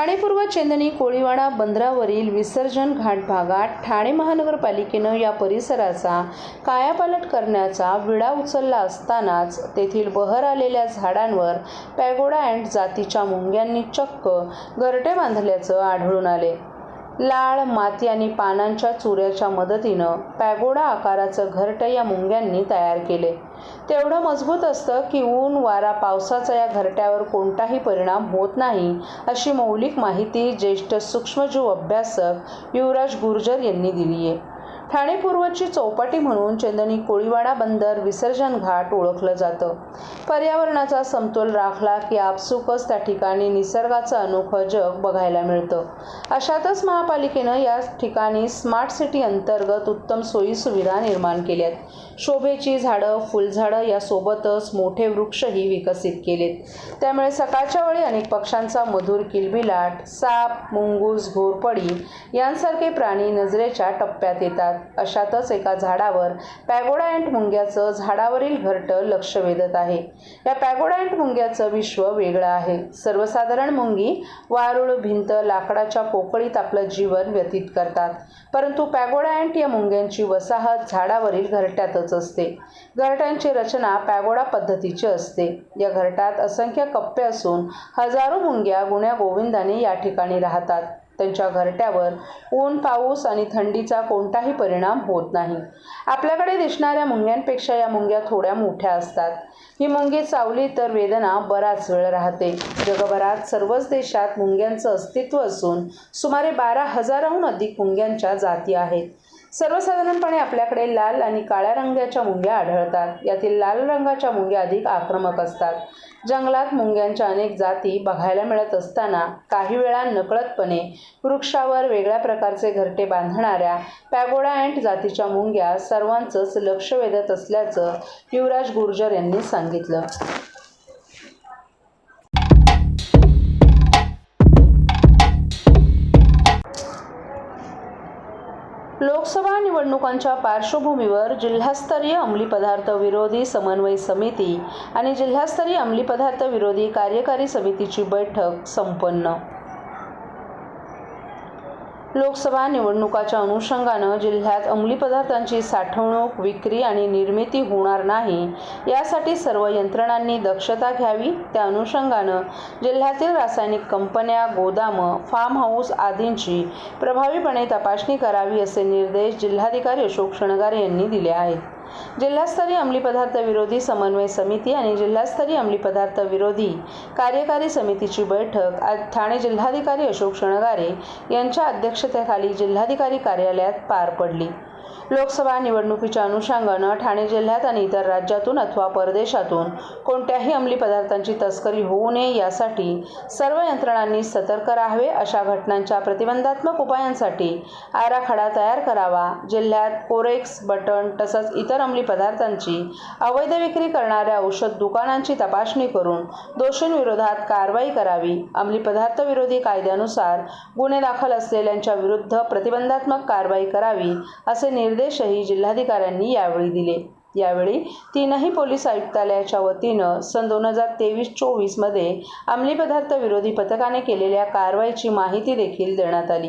ठाणेपूर्व चेंदणी कोळीवाडा बंदरावरील विसर्जन घाट भागात ठाणे महानगरपालिकेनं या परिसराचा कायापालट करण्याचा विडा उचलला असतानाच तेथील बहर आलेल्या झाडांवर पॅगोडा अँड जातीच्या मुंग्यांनी चक्क घरटे बांधल्याचं आढळून आले. लाळ माती आणि पानांच्या चुऱ्याच्या मदतीनं पॅगोडा आकाराचं घरटं या मुंग्यांनी तयार केले. तेवढं मजबूत असतं की ऊन वारा पावसाचा या घरट्यावर कोणताही परिणाम होत नाही अशी मौलिक माहिती ज्येष्ठ सूक्ष्मजीव अभ्यासक युवराज गुर्जर यांनी दिली आहे ठाणे पूर्वची चौपाटी म्हणून चंदनी कोळीवाडा बंदर विसर्जन घाट ओळखलं जातं. पर्यावरणाचा समतोल राखला की आपसुकच त्या ठिकाणी निसर्गाचं अनोखं जग बघायला मिळतं. अशातच महापालिकेनं या ठिकाणी स्मार्ट सिटी अंतर्गत उत्तम सोयीसुविधा निर्माण केल्यात. शोभेची झाडं फुलझाडं यासोबतच मोठे वृक्षही विकसित केलेत. त्यामुळे सकाळच्या वेळी अनेक पक्ष्यांचा मधुर किलबिलाट साप मुंगूस घोरपडी यांसारखे प्राणी नजरेच्या टप्प्यात येतात. अशातच एका झाडावर पॅगोडा अँट मुंग्याचं झाडावरील घरटं लक्ष वेधत आहे. या पॅगोडा अँट मुंग्याचं विश्व वेगळं आहे. सर्वसाधारण मुंगी वारुळ भिंत लाकडाच्या पोकळीत आपलं जीवन व्यतीत करतात. परंतु पॅगोडा अँट या मुंग्यांची वसाहत झाडावरील घरट्यातच असते. घरट्यांची रचना पॅगोडा पद्धतीची असते. या घरटात असंख्य कप्पे असून हजारो मुंग्या गुण्या गोविंदाने या ठिकाणी राहतात. त्यांच्या घरट्यावर ऊन पाऊस आणि थंडीचा कोणताही परिणाम होत नाही. आपल्याकडे दिसणाऱ्या मुंग्यांपेक्षा या मुंग्या थोड्या मोठ्या असतात. ही मुंगी चावली तर वेदना बराच वेळ राहते. जगभरात सर्वच देशात मुंग्यांचं अस्तित्व असून सुमारे बारा हजाराहून अधिक मुंग्यांच्या जाती आहेत. सर्वसाधारणपणे आपल्याकडे लाल आणि काळ्या रंगाच्या मुंग्या आढळतात. यातील लाल रंगाच्या मुंग्या अधिक आक्रमक असतात. जंगलात मुंग्यांच्या अनेक जाती बघायला मिळत असताना काही वेळा नकळतपणे वृक्षावर वेगळ्या प्रकारचे घरटे बांधणाऱ्या पॅगोडा अँट जातीच्या मुंग्या सर्वांचंच लक्ष वेधत असल्याचं युवराज गुर्जर यांनी सांगितलं. लोकसभा निवडणुकांच्या पार्श्वभूमीवर जिल्हास्तरीय अंमली पदार्थ विरोधी समन्वय समिती आणि जिल्हास्तरीय अंमली पदार्थ विरोधी कार्यकारी समितीची बैठक संपन्न. लोकसभा निवडणुकाच्या अनुषंगानं जिल्ह्यात अंमली पदार्थांची साठवणूक विक्री आणि निर्मिती होणार नाही यासाठी सर्व यंत्रणांनी दक्षता घ्यावी. त्या अनुषंगानं जिल्ह्यातील रासायनिक कंपन्या गोदामं फार्म हाऊस आदींची प्रभावीपणे तपासणी करावी असे निर्देश जिल्हाधिकारी अशोक शणगारे यांनी दिले आहेत. जिल्हास्तरीय अंमली पदार्थ विरोधी समन्वय समिती आणि जिल्हास्तरीय अंमली पदार्थ विरोधी कार्यकारी समितीची बैठक आज ठाणे जिल्हाधिकारी अशोक शणगारे यांच्या अध्यक्षतेखाली जिल्हाधिकारी कार्यालयात पार पडली. लोकसभा निवडणुकीच्या अनुषंगानं ठाणे जिल्ह्यात आणि इतर राज्यातून अथवा परदेशातून कोणत्याही अंमली पदार्थांची तस्करी होऊ नये यासाठी सर्व यंत्रणांनी सतर्क राहावे अशा घटनांच्या प्रतिबंधात्मक उपायांसाठी आराखडा तयार करावा. जिल्ह्यात कोरेक्स बटन तसंच इतर अंमली पदार्थांची अवैध विक्री करणाऱ्या औषध दुकानांची तपासणी करून दोषींविरोधात कारवाई करावी. अंमली पदार्थ विरोधी कायद्यानुसार गुन्हे दाखल असलेल्यांच्या विरुद्ध प्रतिबंधात्मक कारवाई करावी असे निर्देशही जिल्हाधिकाऱ्यांनी यावेळी दिले. यावेळी तीनही पोलीस आयुक्तालयाच्या वतीनं सन दोन हजार तेवीस चोवीसमध्ये अंमली पदार्थ विरोधी पथकाने केलेल्या कारवाईची माहिती देखील देण्यात आली.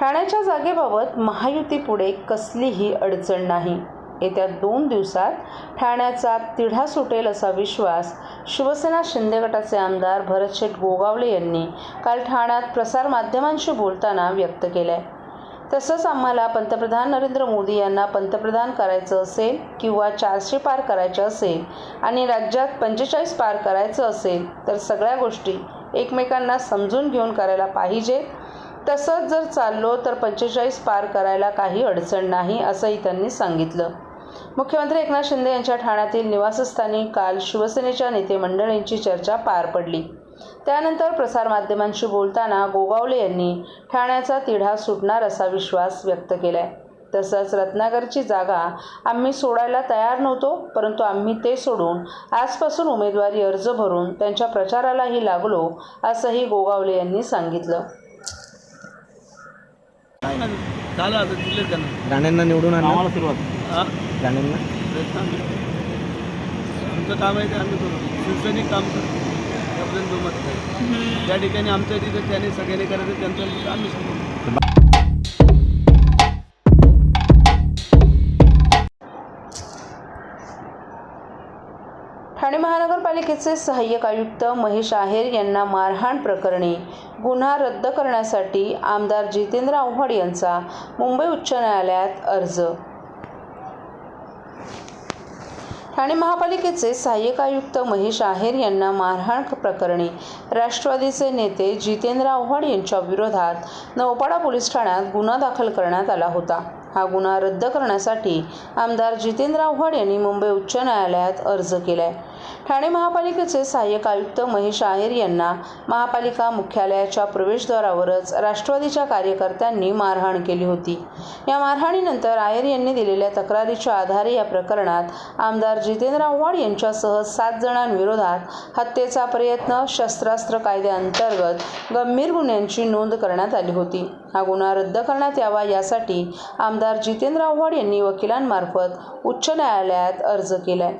ठाण्याच्या जागेबाबत महायुतीपुढे कसलीही अडचण नाही. येत्या दोन दिवसात ठाण्याचा तिढा सुटेल असा विश्वास शिवसेना शिंदे गटाचे आमदार भरतशेठ गोगावले यांनी काल ठाण्यात प्रसारमाध्यमांशी बोलताना व्यक्त केलाय. तसंच आम्हाला पंतप्रधान नरेंद्र मोदी यांना पंतप्रधान करायचं असेल किंवा चारशे पार करायचे असेल आणि राज्यात पंचेचाळीस पार करायचं असेल तर सगळ्या गोष्टी एकमेकांना समजून घेऊन करायला पाहिजेत तसंच जर चाललो तर पंचेचाळीस पार करायला काही अडचण नाही असंही त्यांनी सांगितलं. मुख्यमंत्री एकनाथ शिंदे यांच्या ठाण्यातील निवासस्थानी काल शिवसेनेच्या नेते मंडळींची चर्चा पार पडली. त्यानंतर प्रसारमाध्यमांशी बोलताना गोगावले यांनी ठाण्याचा तिढा सुटणार असा विश्वास व्यक्त केलाय. तसंच रत्नागरची जागा आम्ही सोडायला तयार नव्हतो परंतु आम्ही ते सोडून आजपासून उमेदवारी अर्ज भरून त्यांच्या प्रचारालाही लागलो असंही गोगावले यांनी सांगितलं. काय नाही. झालं आता दिले त्यांना. राणेंना निवडून आणणार आम्हाला सुरुवात. हा? राणेंना? प्रयत्न आम्ही करू. आमचं काम आहे ते आम्ही करू. शिवसैनिक काम करतो. त्याबद्दल दुमत नाही ज्या ठिकाणी आमच्या तिथं त्यांनी सगळ्यांनी करायचं त्यांचं तिथं आम्ही समोर महापालिकेचे महानगरपालिकेचे सहाय्यक आयुक्त महेश आहेर यांना मारहाण प्रकरणी गुन्हा रद्द करण्यासाठी आमदार जितेंद्र आव्हाड यांचा मुंबई उच्च न्यायालयात अर्ज. ठाणे महापालिकेचे सहाय्यक आयुक्त महेश आहेर यांना मारहाण प्रकरणी राष्ट्रवादीचे नेते जितेंद्र आव्हाड यांच्या विरोधात नौपाडा पोलीस ठाण्यात गुन्हा दाखल करण्यात आला होता. हा गुन्हा रद्द करण्यासाठी आमदार जितेंद्र आव्हाड यांनी मुंबई उच्च न्यायालयात अर्ज केलाय. ठाणे महापालिकेचे सहाय्यक आयुक्त महेश आहेर यांना महापालिका मुख्यालयाच्या प्रवेशद्वारावरच राष्ट्रवादीच्या कार्यकर्त्यांनी मारहाण केली होती. या मारहाणीनंतर आहेर यांनी दिलेल्या तक्रारीच्या आधारे या प्रकरणात आमदार जितेंद्र आव्हाड यांच्यासह सात जणांविरोधात हत्येचा प्रयत्न शस्त्रास्त्र कायद्याअंतर्गत गंभीर गुन्ह्यांची नोंद करण्यात आली होती. हा गुन्हा रद्द करण्यात यावा यासाठी आमदार जितेंद्र आव्हाड यांनी वकिलांमार्फत उच्च न्यायालयात अर्ज केलाय.